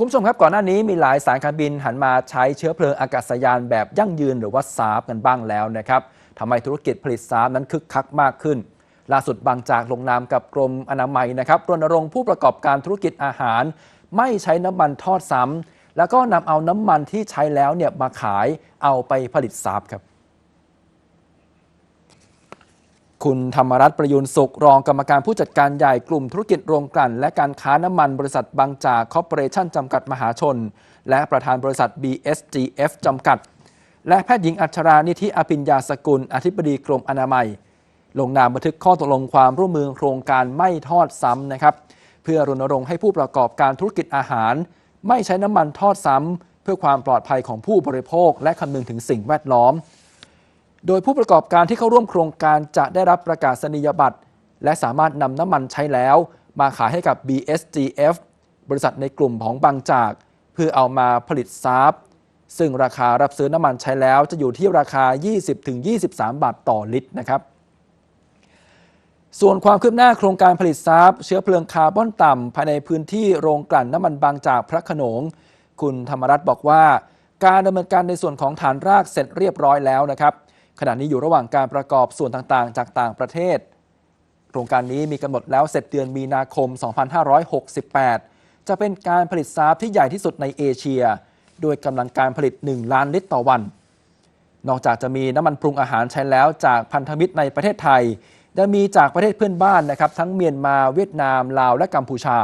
คุณผู้ชมครับก่อนหน้านี้มีหลายสายการบินหันมาใช้เชื้อเพลิงอากาศยานแบบยั่งยืนหรือว่าซาบกันบ้างแล้วนะครับทำให้ธุรกิจผลิตซาบนั้นคึกคักมากขึ้น ล่าสุดบางจากลงนามกับกรมอนามัยนะครับรณรงค์ผู้ประกอบการธุรกิจอาหาร ไม่ใช้น้ำมันทอดซ้ำแล้วก็นำเอาน้ำมันที่ใช้แล้วเนี่ยมาขายเอาไปผลิตซาบครับ คุณธรรมรัตน์ประยุนสุข รองกรรมการผู้จัดการใหญ่กลุ่มธุรกิจโรงกลั่น และการค้าน้ำมันบริษัทบางจากคอร์ปอเรชั่นจำกัดมหาชน และประธานบริษัท BSGF จำกัด และแพทย์หญิงอัชรานิธิอภิญญาสกุล อธิบดีกรมอนามัย ลงนามบันทึกข้อตกลงความร่วมมือโครงการไม่ทอดซ้ำนะครับเพื่อรณรงค์ให้ผู้ประกอบการธุรกิจอาหาร ไม่ใช้น้ำมันทอดซ้ำเพื่อความปลอดภัยของผู้บริโภค และคำนึงถึงสิ่งแวดล้อม โดยผู้ประกอบการที่เข้าร่วมโครงการจะได้รับประกาศนียบัตร และสามารถนำน้ำมันใช้แล้ว มาขายให้กับ BSGF บริษัทในกลุ่มของบางจาก เพื่อเอามาผลิตซาบซึ่งราคารับซื้อน้ำมันใช้แล้วจะอยู่ที่ราคา 20-23 บาทต่อลิตรนะครับ ส่วนความคืบหน้าโครงการผลิตซาบเชื้อเพลิงคาร์บอนต่ำภายในพื้นที่โรงกลั่นน้ำมันบางจากพระขนง คุณธรรมรัตน์บอกว่า การดำเนินการในส่วนของฐานรากเสร็จเรียบร้อยแล้วนะครับ ขณะนี้อยู่ระหว่างการประกอบส่วนต่างๆ จากต่างประเทศ โครงการนี้มีกำหนดแล้วเสร็จเดือนมีนาคม 2568 จะเป็นการผลิตซาบที่ใหญ่ที่สุดในเอเชีย โดยกำลังการผลิต 1 ล้านลิตรต่อวัน นอกจากจะมีน้ำมันปรุงอาหารใช้แล้วจากพันธมิตรในประเทศไทยยังมีจากประเทศเพื่อนบ้านนะครับ ทั้งเมียนมาเวียดนาม ลาวและกัมพูชา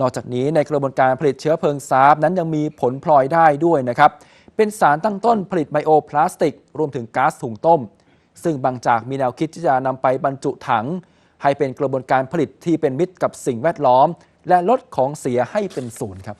นอกจากนี้ในกระบวนการผลิตเชื้อเพลิงซาบนั้นยังมีผลพลอยได้ด้วยนะครับ เป็นสารตั้งต้นผลิตไบโอพลาสติก รวมถึงก๊าซถุงต้ม ซึ่งบางจากมีแนวคิดที่จะนำไปบรรจุถัง ให้เป็นกระบวนการผลิตที่เป็นมิตรกับสิ่งแวดล้อม และลดของเสียให้เป็นศูนย์ครับ